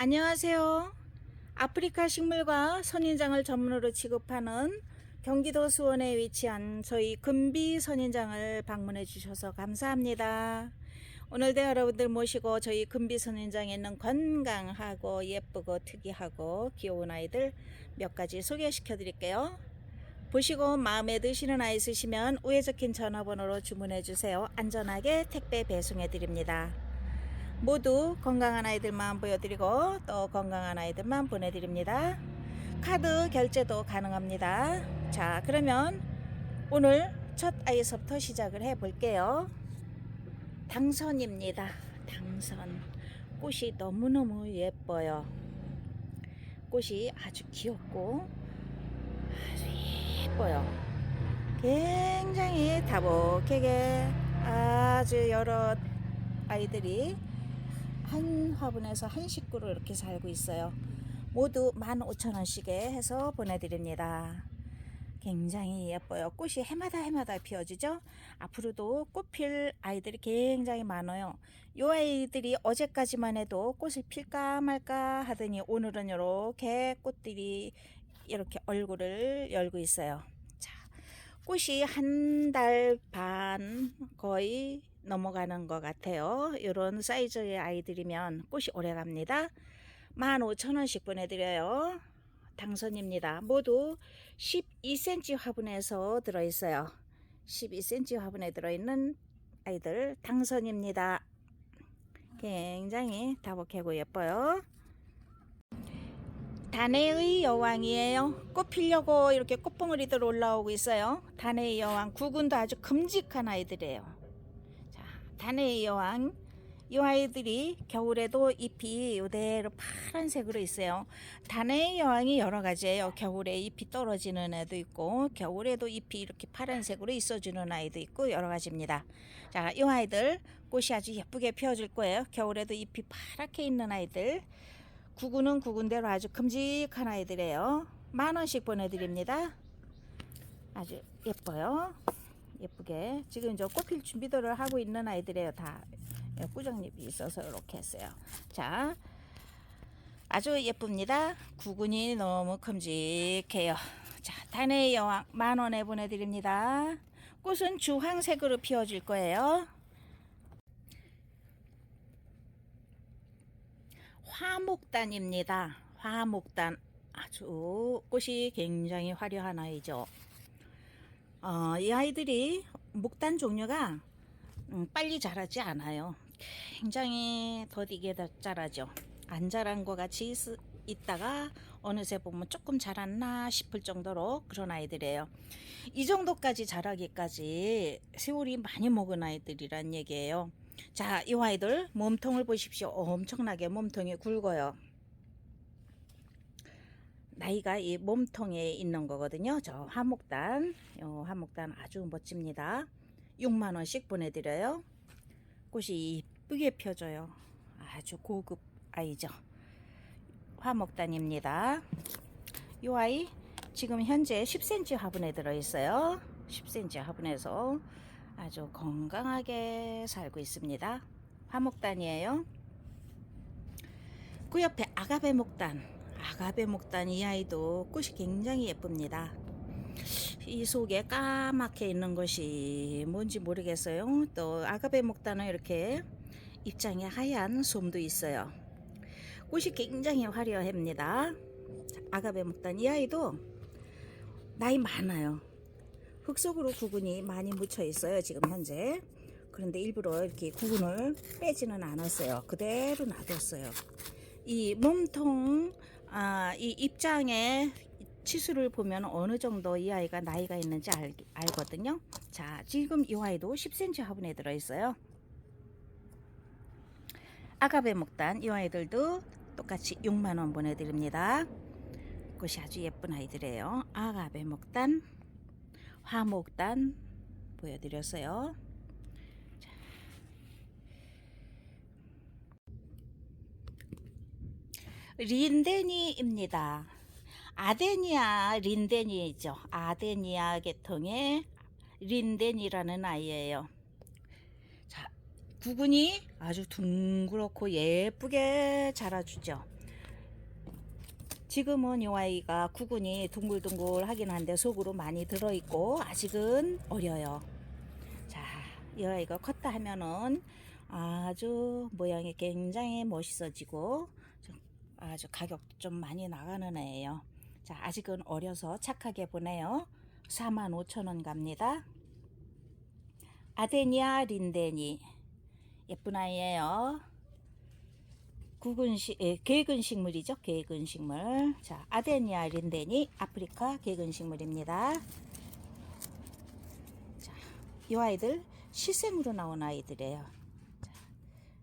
안녕하세요. 아프리카 식물과 선인장을 전문으로 취급하는 경기도 수원에 위치한 저희 금비 선인장을 방문해 주셔서 감사합니다. 오늘도 여러분들 모시고 저희 금비 선인장에 있는 건강하고 예쁘고 특이하고 귀여운 아이들 몇 가지 소개시켜 드릴게요. 보시고 마음에 드시는 아이 있으시면 위에 적힌 전화번호로 주문해 주세요. 안전하게 택배 배송해 드립니다. 모두 건강한 아이들만 보여드리고 또 건강한 아이들만 보내드립니다. 카드 결제도 가능합니다. 자, 그러면 오늘 첫 아이서부터 시작을 해 볼게요. 당선입니다. 당선. 꽃이 너무너무 예뻐요. 꽃이 아주 귀엽고 아주 예뻐요. 굉장히 다복하게 아주 여러 아이들이 한 화분에서 한 식구로 이렇게 살고 있어요. 모두 15,000원씩에 해서 보내드립니다. 굉장히 예뻐요. 꽃이 해마다 해마다 피어지죠? 앞으로도 꽃필 아이들이 굉장히 많아요. 이 아이들이 어제까지만 해도 꽃을 필까 말까 하더니 오늘은 이렇게 꽃들이 이렇게 얼굴을 열고 있어요. 자, 꽃이 한 달 반 거의 넘어가는 것 같아요. 이런 사이즈의 아이들이면 꽃이 오래 갑니다. 15,000원씩 보내드려요. 당선입니다. 모두 12cm 화분에서 들어있어요. 12cm 화분에 들어있는 아이들 당선입니다. 굉장히 다복하고 예뻐요. 단해의 여왕이에요. 꽃 피려고 이렇게 꽃봉오리들 올라오고 있어요. 단해의 여왕 구근도 아주 큼직한 아이들이에요. 자, 단해의 여왕 이 아이들이 겨울에도 잎이 이대로 파란색으로 있어요. 단해의 여왕이 여러 가지예요. 겨울에 잎이 떨어지는 애도 있고 겨울에도 잎이 이렇게 파란색으로 있어주는 아이도 있고 여러 가지입니다. 자, 이 아이들 꽃이 아주 예쁘게 피어줄 거예요. 겨울에도 잎이 파랗게 있는 아이들. 구구는 구군대로 아주 큼직한 아이들이에요. 만 원씩 보내드립니다. 아주 예뻐요. 예쁘게 지금 저 꽃필 준비들을 하고 있는 아이들이에요. 다 꾸정잎이 있어서 이렇게 했어요. 자, 아주 예쁩니다. 구근이 너무 큼직해요. 자, 단의 여왕 만 원에 보내드립니다. 꽃은 주황색으로 피워질 거예요. 화목단입니다. 화목단 아주 꽃이 굉장히 화려한 아이죠. 어, 이 아이들이 목단 종류가 음, 빨리 자라지 않아요. 굉장히 더디게 다 자라죠. 안 자란 것 같이 있, 있다가 어느새 보면 조금 자랐나 싶을 정도로 그런 아이들이에요. 이 정도까지 자라기까지 세월이 많이 먹은 아이들이란 얘기예요. 자, 이 아이들 몸통을 보십시오. 엄청나게 몸통이 굵어요. 나이가 이 몸통에 있는 거거든요. 저 화목단, 요 화목단 아주 멋집니다. 6만 원씩 보내드려요. 꽃이 이쁘게 펴져요. 아주 고급 아이죠. 화목단입니다. 이 아이 지금 현재 10cm 화분에 들어있어요. 10cm 화분에서 아주 건강하게 살고 있습니다. 화목단이에요. 그 옆에 아가베 목단. 아가베 목단 이 아이도 꽃이 굉장히 예쁩니다. 이 속에 까맣게 있는 것이 뭔지 모르겠어요. 또 아가베 목단은 이렇게 입장에 하얀 솜도 있어요. 꽃이 굉장히 화려합니다. 아가베 목단 이 아이도 나이 많아요. 흙 속으로 구근이 많이 묻혀 있어요. 지금 현재. 그런데 일부러 이렇게 구근을 빼지는 않았어요. 그대로 놔뒀어요. 이 몸통, 아, 이 입장에 치수를 보면 어느 정도 이 아이가 나이가 있는지 알, 알거든요. 자, 지금 이 아이도 10cm 화분에 들어있어요. 아가베 목단 이 아이들도 똑같이 6만원 보내드립니다. 꽃이 아주 예쁜 아이들이에요. 아가베 목단, 화목단 보여드렸어요. 린데니입니다. 아데니아 린데니죠. 아데니아 계통의 린데니라는 아이예요. 자, 구근이 아주 둥그렇고 예쁘게 자라주죠. 지금은 요 아이가 구근이 둥글둥글하긴 한데 속으로 많이 들어있고 아직은 어려요. 자, 이 아이가 컸다 하면은 아주 모양이 굉장히 멋있어지고 좀 아주 가격도 좀 많이 나가는 애예요. 자, 아직은 어려서 착하게 보내요. 45,000원 갑니다. 아데니아 린데니 예쁜 아이예요. 구근식, 예, 개근식물이죠. 개근식물. 자, 아데니아 린데니 아프리카 개근식물입니다. 자, 이 아이들 실생으로 나온 아이들이에요. 자,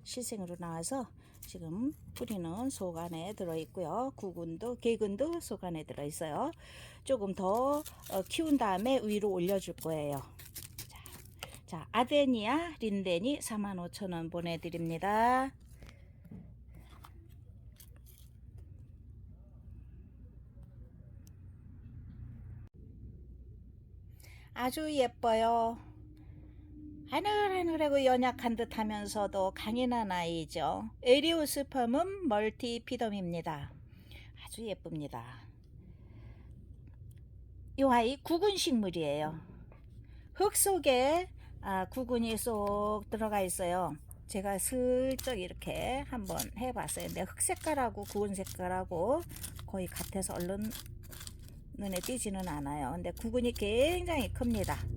실생으로 나와서 지금 뿌리는 속 안에 들어있고요. 구근도 개근도 속 안에 들어있어요. 조금 더 어, 키운 다음에 위로 올려줄 거예요. 자, 자 아데니아 린데니 45,000원 보내드립니다. 아주 예뻐요. 하늘하늘하고 연약한 듯 하면서도 강인한 아이죠. 에리오스펌은 멀티피덤입니다. 아주 예쁩니다. 이 아이 구근 식물이에요. 흙 속에 아, 구근이 쏙 들어가 있어요. 제가 슬쩍 이렇게 한번 해봤어요. 근데 흙 색깔하고 구근 색깔하고 거의 같아서 얼른 눈에 띄지는 않아요. 근데 구근이 굉장히 큽니다.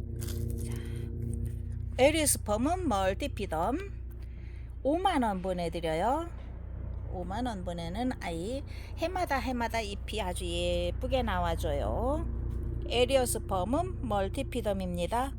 에리스펌은 멀티피덤. 5만원 보내드려요. 5만원 보내는 아이 해마다 해마다 잎이 아주 예쁘게 나와줘요. 에리어스펌은 멀티피덤입니다.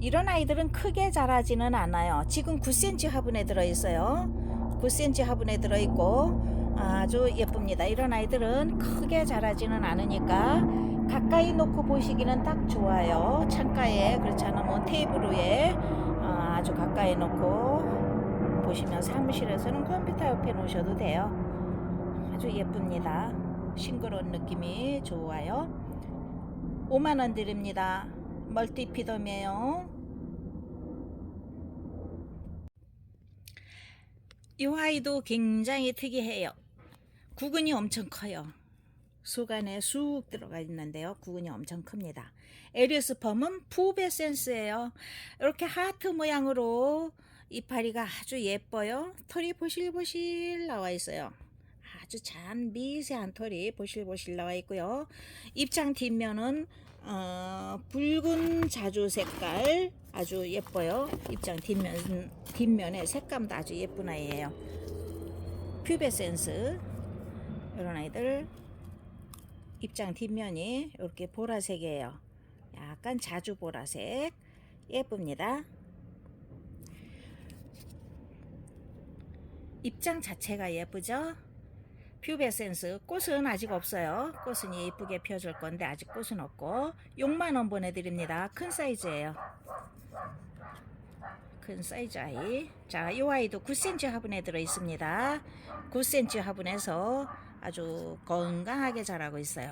이런 아이들은 크게 자라지는 않아요. 지금 9cm 화분에 들어있어요. 9cm 화분에 들어있고 아주 예쁩니다. 이런 아이들은 크게 자라지는 않으니까 가까이 놓고 보시기는 딱 좋아요. 창가에 그렇지 않으면 테이블 위에 아, 아주 가까이 놓고 보시면 사무실에서는 컴퓨터 옆에 놓으셔도 돼요. 아주 예쁩니다. 싱그러운 느낌이 좋아요. 5만원 드립니다. 멀티피덤이에요. 이 아이도 굉장히 특이해요. 구근이 엄청 커요. 속 안에 쑥 들어가 있는데요. 구근이 엄청 큽니다. 에리스펌은 푸베센스예요. 이렇게 하트 모양으로 이파리가 아주 예뻐요. 털이 보실보실 나와 있어요. 아주 잔 미세한 털이 보실보실 나와 있고요. 입장 뒷면은 어, 붉은 자주 색깔 아주 예뻐요. 입장 뒷면 뒷면에 색감도 아주 예쁜 아이예요. 퓨베센스 이런 아이들 입장 뒷면이 이렇게 보라색이에요. 약간 자주 보라색 예쁩니다. 입장 자체가 예쁘죠? 퓨베센스 꽃은 아직 없어요. 꽃은 예쁘게 펴줄 건데 아직 꽃은 없고 6만원 보내드립니다. 큰 사이즈예요. 큰 사이즈 아이. 자, 이 아이도 9cm 화분에 들어 있습니다. 9cm 화분에서 아주 건강하게 자라고 있어요.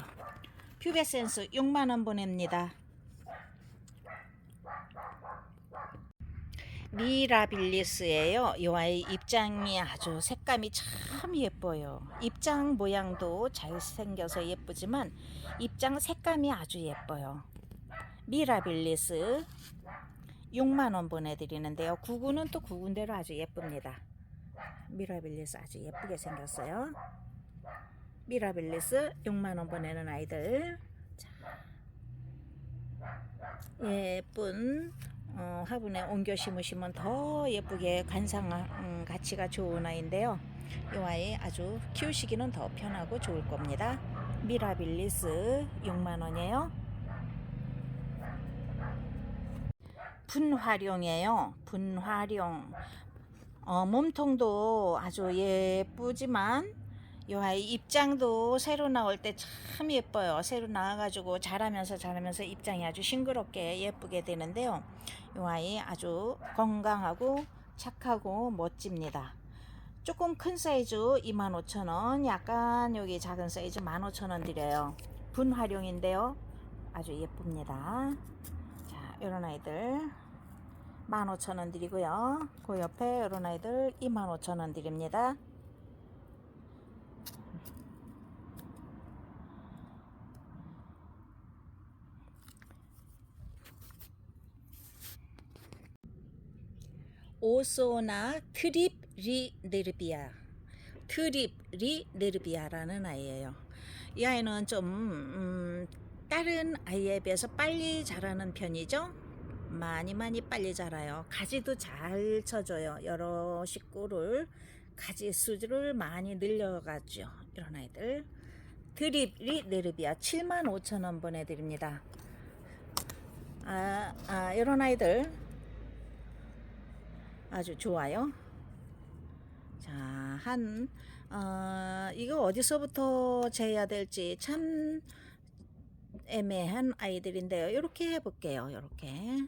퓨베센스 6만원 보냅니다. 미라빌리스예요. 이 아이 입장이 아주 색감이 참 예뻐요. 입장 모양도 잘 생겨서 예쁘지만 입장 색감이 아주 예뻐요. 미라빌리스 6만 원 보내드리는데요. 구구는 또 구군대로 아주 예쁩니다. 미라빌리스 아주 예쁘게 생겼어요. 미라빌리스 6만 원 보내는 아이들. 자, 예쁜 어, 화분에 옮겨 심으시면 더 예쁘게 관상 음, 가치가 좋은 아이인데요. 이 아이 아주 키우시기는 더 편하고 좋을 겁니다. 미라빌리스 6만 원이에요. 분화룡이에요. 분화룡. 어, 몸통도 아주 예쁘지만 이 아이 입장도 새로 나올 때 참 예뻐요. 새로 나와가지고 자라면서 자라면서 입장이 아주 싱그럽게 예쁘게 되는데요. 이 아이 아주 건강하고 착하고 멋집니다. 조금 큰 사이즈 25,000원, 약간 여기 작은 사이즈 15,000원 드려요. 분화룡인데요. 아주 예쁩니다. 자, 이런 아이들 15,000원 드리고요. 그 옆에 이런 아이들 25,000원 드립니다. 오소나 트립 리네르비아 트립 리네르비아라는 아이예요. 이 아이는 좀 음, 다른 아이에 비해서 빨리 자라는 편이죠. 많이 많이 빨리 자라요. 가지도 잘 쳐줘요. 여러 식구를 가지 수를 많이 늘려가죠. 이런 아이들. 드립 리네르비아 75,000원 보내드립니다. 아, 아 이런 아이들 아주 좋아요. 자, 한, 어, 이거 어디서부터 재야 될지 참 애매한 아이들인데요. 이렇게 해볼게요. 이렇게.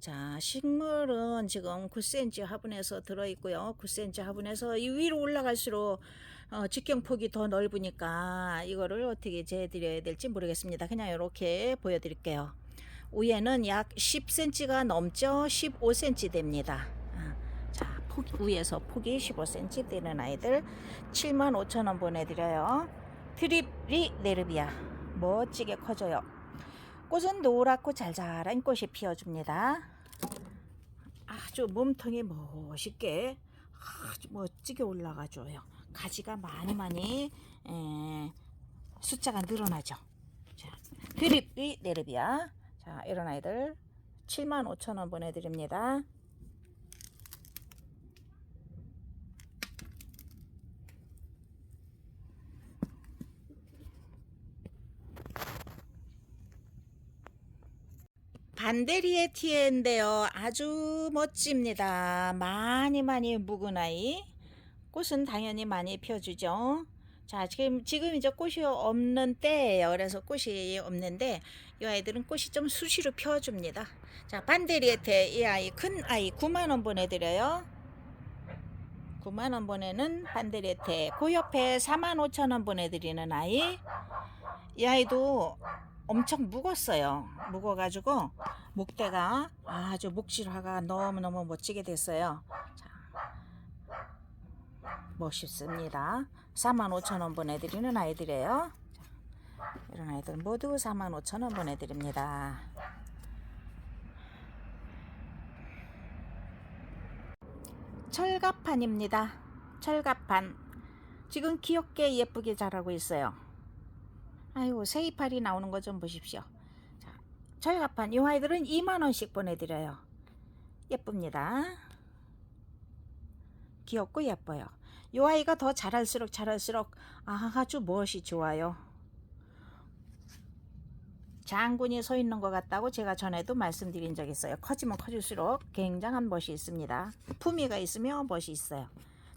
자, 식물은 지금 9cm 화분에서 들어있고요. 9cm 화분에서 이 위로 올라갈수록 어, 직경폭이 더 넓으니까 이거를 어떻게 재드려야 될지 모르겠습니다. 그냥 이렇게 보여드릴게요. 위에는 약 10cm가 넘죠. 15cm 됩니다. 폭, 위에서 폭이 15cm 되는 아이들 75,000원 보내드려요. 트립리 네르비아 멋지게 커져요. 꽃은 노랗고 잘 자란 꽃이 피어줍니다. 아주 몸통이 멋있게 아주 멋지게 올라가줘요. 가지가 많이 많이 에, 숫자가 늘어나죠. 자, 드립리 네르비아 자 이런 아이들 75,000원 보내드립니다. 반데리의 티에인데요. 아주 멋집니다. 많이 많이 묵은 아이. 꽃은 당연히 많이 펴주죠. 자, 지금, 지금 이제 꽃이 없는 때예요. 그래서 꽃이 없는데, 이 아이들은 꽃이 좀 수시로 펴줍니다. 자, 반데리에테 이 아이, 큰 아이 9만원 보내드려요. 9만원 보내는 반데리에테. 그 옆에 4만 5천원 보내드리는 아이. 이 아이도 엄청 묵었어요. 묵어가지고 목대가 아주 목질화가 너무너무 멋지게 됐어요. 자, 멋있습니다. 45,000원 보내드리는 아이들이에요. 자, 이런 아이들 모두 45,000원 보내드립니다. 철갑판입니다. 철갑판. 지금 귀엽게 예쁘게 자라고 있어요. 아이고 새이파리 나오는 거 좀 보십시오. 자, 철갑판 이 아이들은 2만 원씩 보내드려요. 예쁩니다. 귀엽고 예뻐요. 이 아이가 더 자랄수록 자랄수록 아주 무엇이 좋아요. 장군이 서 있는 것 같다고 제가 전에도 말씀드린 적 있어요. 커지면 커질수록 굉장한 멋이 있습니다. 품위가 있으면 멋이 있어요.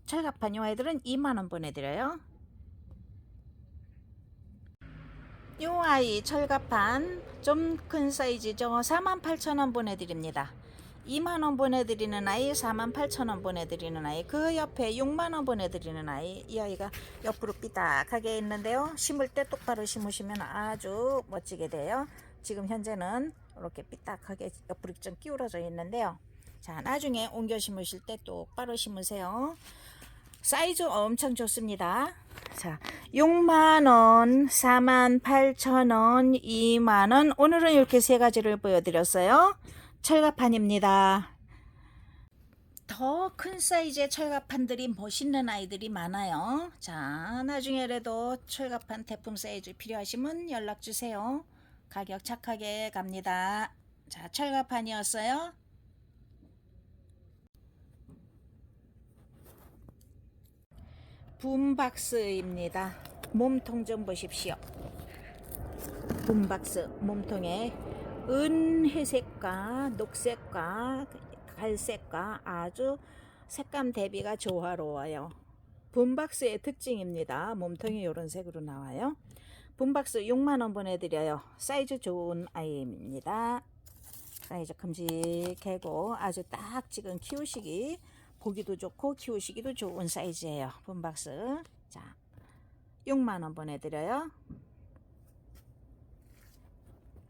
철갑판 이 아이들은 2만 원 보내드려요. 요 아이 철갑판 좀 큰 사이즈죠 48,000원 보내드립니다. 2만원 보내드리는 아이 48,000원 보내드리는 아이 그 옆에 6만원 보내드리는 아이 이 아이가 옆으로 삐딱하게 있는데요. 심을 때 똑바로 심으시면 아주 멋지게 돼요. 지금 현재는 이렇게 삐딱하게 옆으로 좀 기울어져 있는데요. 자 나중에 옮겨 심으실 때 똑바로 심으세요 사이즈 엄청 좋습니다. 자, 6만원, 48,000원, 2만원. 오늘은 이렇게 세 가지를 보여드렸어요. 철갑판입니다. 더 큰 사이즈의 철갑판들이 멋있는 아이들이 많아요. 자, 나중에라도 철갑판 대품 사이즈 필요하시면 연락주세요. 가격 착하게 갑니다. 자, 철갑판이었어요. 붐박스입니다. 몸통 좀 보십시오. 붐박스 몸통에 은회색과 녹색과 갈색과 아주 색감 대비가 조화로워요. 붐박스의 특징입니다. 몸통이 이런 색으로 나와요. 붐박스 6만원 보내드려요. 사이즈 좋은 아이입니다. 사이즈 큼직하고 아주 딱 지금 키우시기 보기도 좋고 키우시기도 좋은 사이즈예요. 분박스. 자, 6만 원 보내드려요.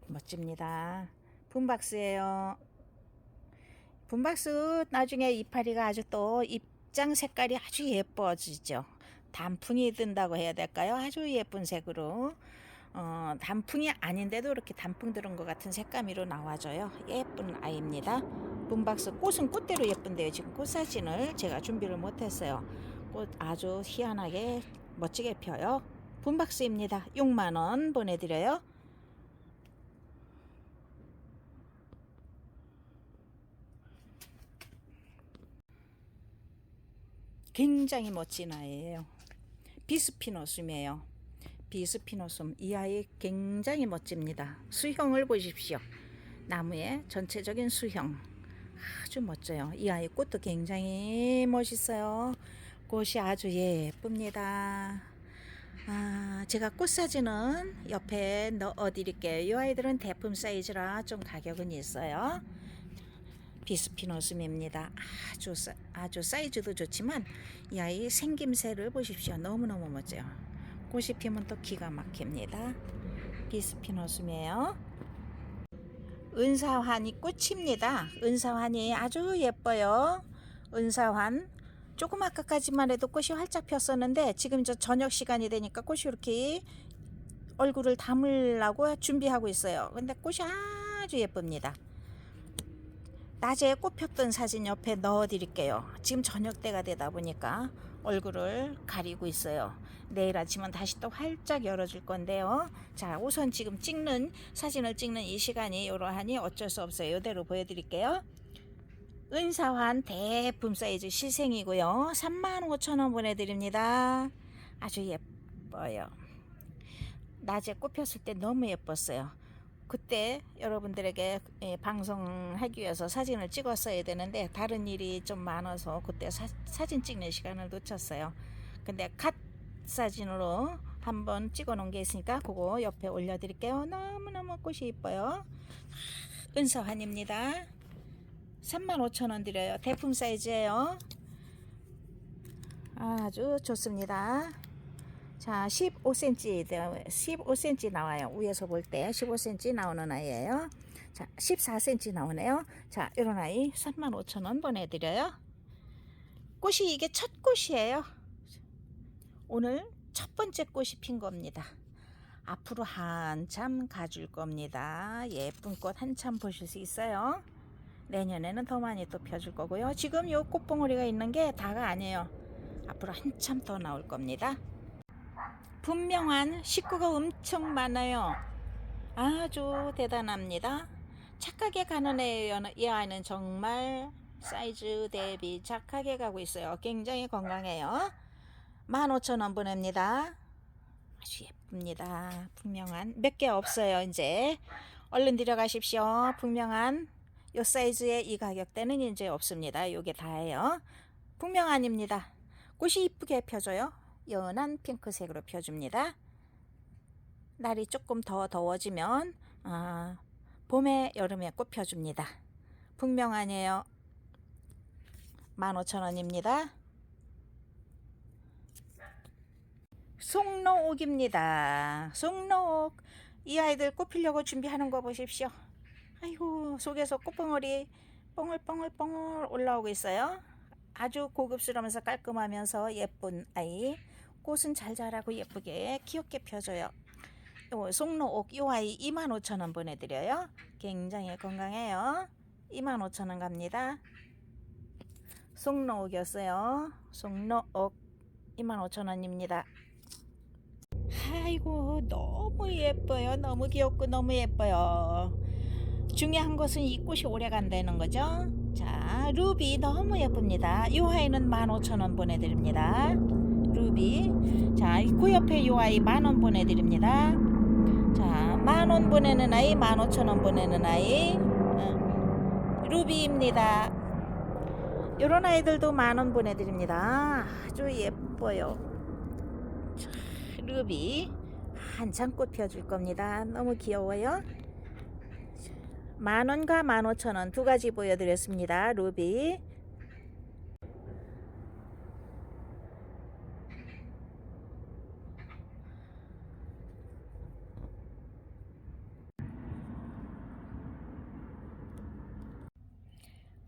멋집니다. 분박스예요. 분박스 나중에 이파리가 아주 또 입장 색깔이 아주 예뻐지죠. 단풍이 든다고 해야 될까요? 아주 예쁜 색으로. 어, 단풍이 아닌데도 이렇게 단풍 들은 것 같은 색감으로 나와줘요. 예쁜 아이입니다. 분박스 꽃은 꽃대로 예쁜데요. 지금 꽃 사진을 제가 준비를 못했어요. 꽃 아주 희한하게 멋지게 펴요. 분박스입니다. 6만 원 보내드려요. 굉장히 멋진 아이예요. 비스피노숨이에요. 비스피노숨 이 아이 굉장히 멋집니다. 수형을 보십시오. 나무의 전체적인 수형 아주 멋져요. 이 아이 꽃도 굉장히 멋있어요. 꽃이 아주 예쁩니다. 아, 제가 꽃 사진은 옆에 넣어 드릴게요. 이 아이들은 대품 사이즈라 좀 가격은 있어요. 비스피노스입니다. 아주 사, 아주 사이즈도 좋지만 이 아이 생김새를 보십시오. 너무너무 멋져요. 꽃이 피면 또 기가 막힙니다. 비스피노스이에요. 은사환이 꽃입니다. 은사환이 아주 예뻐요. 은사환 조금 아까까지만 해도 꽃이 활짝 폈었는데 지금 저 저녁 시간이 되니까 꽃이 이렇게 얼굴을 담으려고 준비하고 있어요. 근데 꽃이 아주 예쁩니다. 낮에 꽃 폈던 사진 옆에 넣어 드릴게요. 지금 저녁 때가 되다 보니까 얼굴을 가리고 있어요. 내일 아침은 다시 또 활짝 열어줄 건데요. 자, 우선 지금 찍는 사진을 찍는 이 시간이 이러하니 어쩔 수 없어요. 이대로 보여드릴게요. 은사환 대품 사이즈 실생이고요. 35,000원 보내드립니다. 아주 예뻐요. 낮에 꽃 폈을 때 너무 예뻤어요. 그때 여러분들에게 예, 방송하기 위해서 사진을 찍었어야 되는데 다른 일이 좀 많아서 그때 사, 사진 찍는 시간을 놓쳤어요. 근데 컷 사진으로 한번 찍어 놓은 게 있으니까 그거 옆에 올려드릴게요. 너무너무 꽃이 이뻐요. 은서환입니다. 35,000원 드려요. 대품 사이즈예요. 아주 좋습니다. 자, 15cm, 15cm 나와요. 위에서 볼 때 15cm 나오는 아이예요. 자, 14cm 나오네요. 자, 이런 아이 35,000원 보내드려요. 꽃이 이게 첫 꽃이에요. 오늘 첫 번째 꽃이 핀 겁니다. 앞으로 한참 가줄 겁니다. 예쁜 꽃 한참 보실 수 있어요. 내년에는 더 많이 또 펴줄 거고요. 지금 요 꽃봉오리가 있는 게 다가 아니에요. 앞으로 한참 더 나올 겁니다. 분명한 식구가 엄청 많아요. 아주 대단합니다. 착하게 가는. 이 아이는 정말 사이즈 대비 착하게 가고 있어요. 굉장히 건강해요. 15,000원 보냅니다. 아주 예쁩니다. 분명한 몇 개 없어요. 이제 얼른 들어가십시오. 분명한 요 사이즈의 이 가격대는 이제 없습니다. 요게 다예요. 분명한입니다. 꽃이 이쁘게 펴져요. 연한 핑크색으로 펴줍니다. 날이 조금 더 더워지면 아, 봄에 여름에 꽃 펴줍니다. 분명하네요. 15,000원입니다. 송로옥입니다. 송로옥 이 아이들 꽃 피려고 준비하는 거 보십시오. 아이고 속에서 꽃봉오리 뽕을뽕을뽕을 올라오고 있어요. 아주 고급스러우면서 깔끔하면서 예쁜 아이. 꽃은 잘 자라고 예쁘게 귀엽게 펴줘요. 요 송로옥 요 아이 25,000원 보내드려요. 굉장히 건강해요. 25,000원 갑니다. 송로옥이었어요. 송로옥 25,000원입니다. 아이고 너무 예뻐요. 너무 귀엽고 너무 예뻐요. 중요한 것은 이 꽃이 오래 간다는 거죠. 자, 루비 너무 예쁩니다. 이 아이는 15,000원 보내드립니다. 루비. 자, 그 옆에 이 아이 만 원 보내드립니다. 자, 만 원 보내는 아이, 15,000원 보내는 아이. 어, 루비입니다. 요런 아이들도 만 원 보내드립니다. 아주 예뻐요. 자, 루비. 한참 꽃 펴줄 겁니다. 너무 귀여워요. 만원과 만오천원 두 가지 보여드렸습니다. 루비.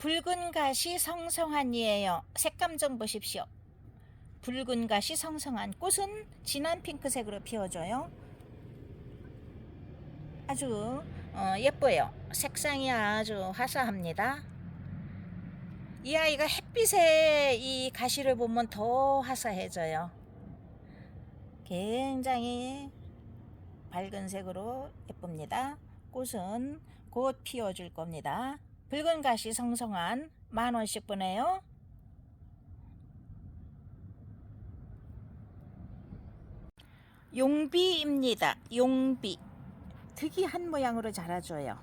붉은 가시 성성한이에요. 색감 좀 보십시오. 붉은 가시 성성한 꽃은 진한 핑크색으로 피어져요. 아주 어, 예뻐요. 색상이 아주 화사합니다. 이 아이가 햇빛에 이 가시를 보면 더 화사해져요. 굉장히 밝은 색으로 예쁩니다. 꽃은 곧 피어줄 겁니다. 붉은 가시 성성한 만 원씩 보내요. 용비입니다. 용비. 특이한 모양으로 자라줘요.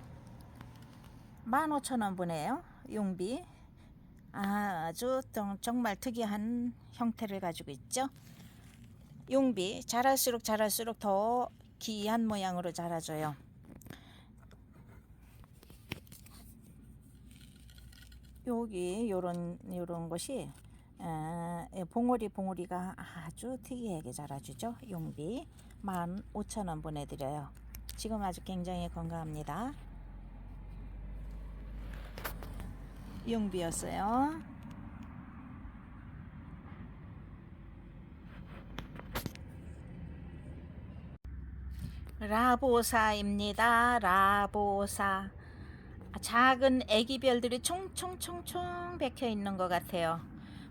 15,000원 보내요. 용비. 아주 정- 정말 특이한 형태를 가지고 있죠. 용비 자랄수록 자랄수록 더 귀한 모양으로 자라줘요. 여기 요런 요런 것이 아, 예, 봉오리 봉오리가 아주 특이하게 자라주죠. 용비 15,000원 보내드려요. 지금 아주 굉장히 건강합니다. 용비였어요. 라보사입니다. 라보사. 작은 애기별들이 총총총총 박혀 있는 것 같아요.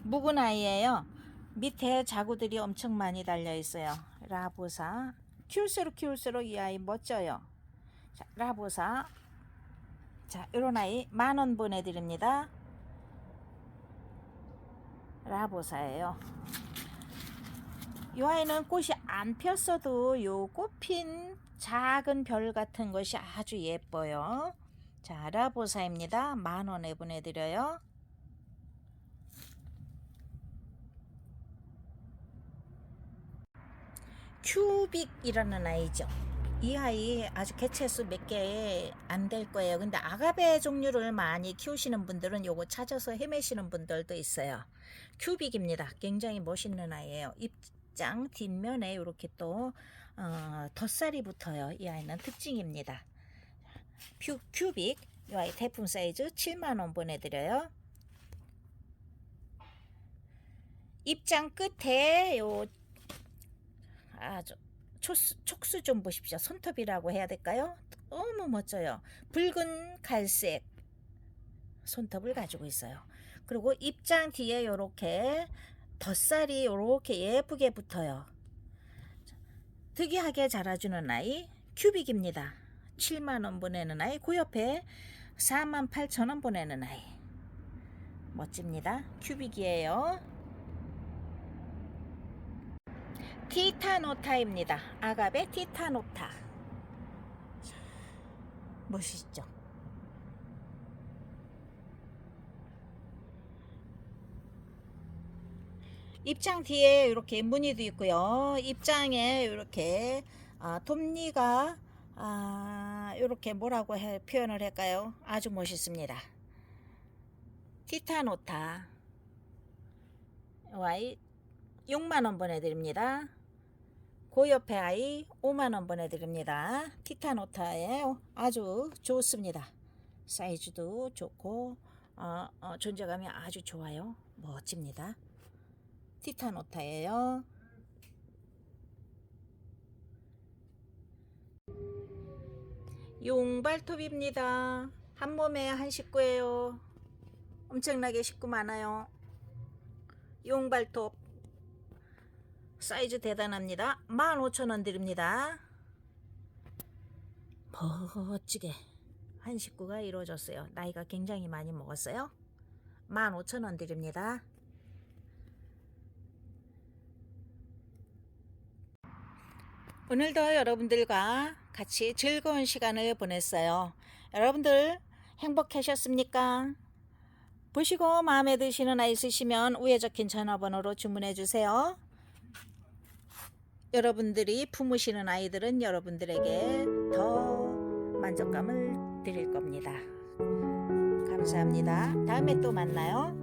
묵은 아이예요. 밑에 자구들이 엄청 많이 달려 있어요. 라보사. 키울수록 키울수록 이 아이 멋져요. 자, 라보사. 자, 이런 아이 만 원 보내드립니다. 라보사예요. 이 아이는 꽃이 안 폈어도 요 꽃핀 작은 별 같은 것이 아주 예뻐요. 자, 라보사입니다. 만 원에 보내드려요. 큐빅이라는 아이죠. 이 아이 아주 개체수 몇 개 안 될 거예요. 근데 아가베 종류를 많이 키우시는 분들은 요거 찾아서 헤매시는 분들도 있어요. 큐빅입니다. 굉장히 멋있는 아이예요. 입장 뒷면에 이렇게 또 어, 덧살이 붙어요. 이 아이는 특징입니다. 큐, 큐빅 이 아이 대품 사이즈 7만 원 보내드려요. 입장 끝에 요 아주 촉수, 촉수 좀 보십시오. 손톱이라고 해야 될까요? 너무 멋져요. 붉은 갈색 손톱을 가지고 있어요. 그리고 입장 뒤에 요렇게 덧살이 요렇게 예쁘게 붙어요. 특이하게 자라주는 아이 큐빅입니다. 7만원 보내는 아이 그 옆에 4만 8천원 보내는 아이 멋집니다. 큐빅이에요. 티타노타입니다. 아가베 티타노타. 자, 멋있죠? 입장 뒤에 이렇게 무늬도 있고요. 입장에 이렇게 아, 톱니가 아, 이렇게 뭐라고 해, 표현을 할까요? 아주 멋있습니다. 티타노타. 와이 6만원 보내드립니다. 그 옆에 아이 5만원 보내드립니다. 티타노타에 아주 좋습니다. 사이즈도 좋고 어, 어, 존재감이 아주 좋아요. 멋집니다. 티타노타예요. 용발톱입니다. 한 몸에 한 식구예요. 엄청나게 식구 많아요. 용발톱 사이즈 대단합니다. 15,000원 드립니다. 멋지게 한 식구가 이루어졌어요. 나이가 굉장히 많이 먹었어요. 15,000원 드립니다. 오늘도 여러분들과 같이 즐거운 시간을 보냈어요. 여러분들 행복하셨습니까? 보시고 마음에 드시는 아이 있으시면 위에 적힌 전화번호로 주문해 주세요. 여러분들이 품으시는 아이들은 여러분들에게 더 만족감을 드릴 겁니다. 감사합니다. 다음에 또 만나요.